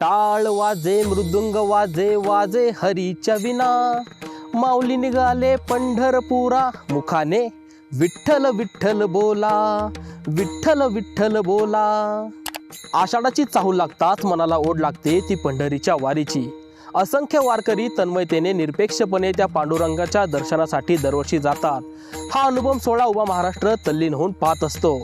टाळ वाजे मृदुंग वाजे वाजे हरीच्या विना. माऊली निघाले पंढरपुरा मुखाने विठ्ठल विठ्ठल बोला विठ्ठल विठ्ठल बोला. आषाढाची चाहूल लागताच मनाला ओढ लागते ती पंढरीच्या वारीची. असंख्य वारकरी तन्मयतेने निरपेक्षपणे त्या पांडुरंगाच्या दर्शनासाठी दरवर्षी जातात. हा अनुभव सोळा उभा महाराष्ट्र तल्लीन होऊन पाहत असतो.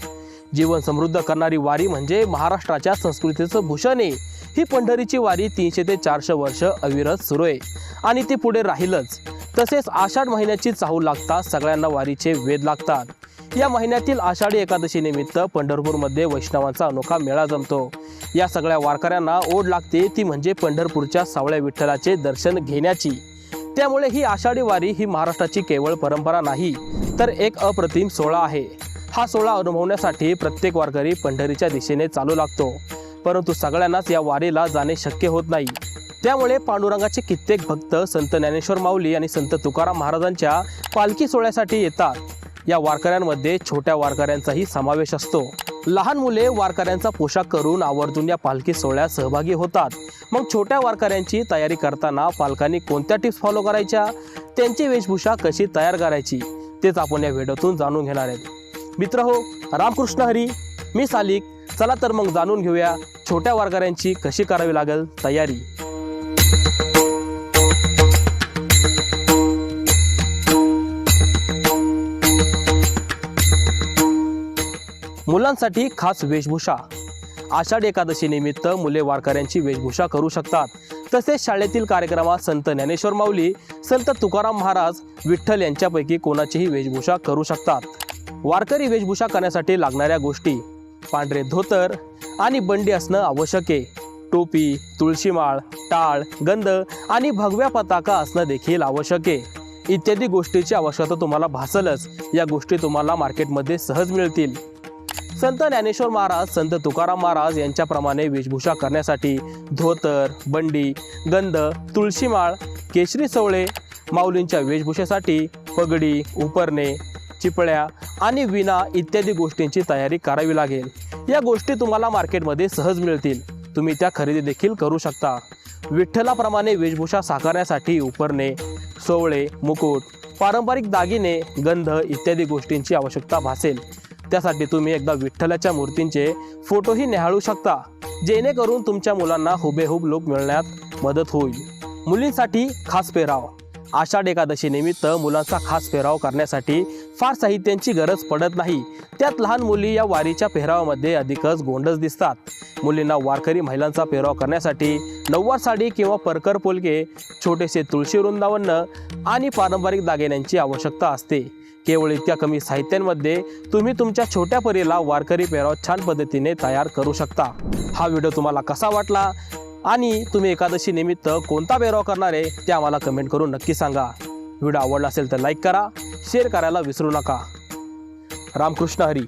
जीवन समृद्ध करणारी वारी म्हणजे महाराष्ट्राच्या संस्कृतीचं भूषण आहे. ही पंढरीची वारी तीनशे ते चारशे वर्ष अविरत सुरू आहे. आणि ती पुढे राहीलच. तसेच आषाढ महिन्याची चाहूल लागता सगळ्यांना वारीचे वेध लागतात. या महिन्यातील आषाढी एकादशी निमित्त पंढरपूरमध्ये वैष्णवांचा अनोखा मेळा जमतो. या सगळ्या वारकऱ्यांना ओढ लागते ती म्हणजे पंढरपूरच्या सावळ्या विठ्ठलाचे दर्शन घेण्याची. त्यामुळे ही आषाढी वारी ही महाराष्ट्राची केवळ परंपरा नाही तर एक अप्रतिम सोहळा आहे. हा सोहळा अनुभवण्यासाठी प्रत्येक वारकरी पंढरीच्या दिशेने चालू लागतो. परंतु सगळ्यांनाच या वारीला जाणे शक्य होत नाही. त्यामुळे पांडुरंगाचे कित्येक भक्त संत ज्ञानेश्वर माऊली आणि संत तुकाराम महाराजांच्या पालखी सोहळ्यासाठी येतात. या वारकऱ्यांमध्ये छोट्या वारकऱ्यांचाही समावेश असतो. लहान मुले वारकऱ्यांचा पोशाख करून आवर्जून या पालखी सोहळ्यात सहभागी होतात. मग छोट्या वारकऱ्यांची तयारी करताना पालकांनी कोणत्या टिप्स फॉलो करायच्या? त्यांची वेशभूषा कशी तयार करायची? तेच आपण या व्हिडिओतून जाणून घेणार आहेत. मित्र हो रामकृष्ण हरी मी सालिक. चला तर मग जाणून घेऊया छोट्या वारकऱ्यांची कशी करावी लागेल तयारी. मुलांसाठी खास वेशभूषा. आषाढ एकादशी निमित्त मुले वारकऱ्यांची वेशभूषा करू शकतात. तसेच शाळेतील कार्यक्रमात संत ज्ञानेश्वर माऊली संत तुकाराम महाराज विठ्ठल यांच्यापैकी कोणाचीही वेशभूषा करू शकतात. वारकरी वेशभूषा करण्यासाठी लागणाऱ्या गोष्टी पांढरे धोतर आणि बंडी असणं आवश्यक आहे. टोपी तुळशीमाळ टाळ गंध आणि भगव्या पताका असणं देखील आवश्यक आहे. इत्यादी गोष्टीची आवश्यकता तुम्हाला भासलच या गोष्टी तुम्हाला मार्केटमध्ये सहज मिळतील. संत ज्ञानेश्वर महाराज संत तुकाराम महाराज यांच्याप्रमाणे वेशभूषा करण्यासाठी धोतर बंडी गंध तुळशीमाळ केशरी सवळे माऊलींच्या वेशभूषेसाठी पगडी उपरणे चिपळ्या आणि विना इत्यादी गोष्टींची तयारी करावी लागेल. या गोष्टी तुम्हाला मार्केटमध्ये सहज मिळतील. तुम्ही त्या खरेदी देखील करू शकता. विठ्ठलाप्रमाणे वेशभूषा साकारण्यासाठी उपरणे सोवळे मुकुट पारंपरिक दागिने गंध इत्यादी गोष्टींची आवश्यकता भासेल. त्यासाठी तुम्ही एकदा विठ्ठलाच्या मूर्तींचे फोटोही निहाळू शकता. जेणेकरून तुमच्या मुलांना हुबेहूब लोक मिळण्यात मदत होईल. मुलींसाठी खास पेहराव आषाढ एकादशीनिमित्त मुलांचा खास पेहराव करण्यासाठी फार साहित्यांची गरज पडत नाही. त्यात लहान मुली या वारीच्या पेहरावामध्ये अधिकच गोंडस दिसतात. मुलींना वारकरी महिलांचा पेहराव करण्यासाठी नऊवार साडी किंवा परकर पोलके छोटेसे तुळशी वृंदावन आणि पारंपरिक दागिन्यांची आवश्यकता असते. केवळ इतक्या कमी साहित्यांमध्ये तुम्ही तुमच्या छोट्या परीला वारकरी पेहराव छान पद्धतीने तयार करू शकता. हा व्हिडिओ तुम्हाला कसा वाटला? आणि तुम्ही एकादशी निमित्त कोणता पेहराव करणार आहे ते आम्हाला कमेंट करून नक्की सांगा. व्हिडिओ आवडला असेल तर लाईक करा शेअर करायला विसरू नका. रामकृष्ण हरी.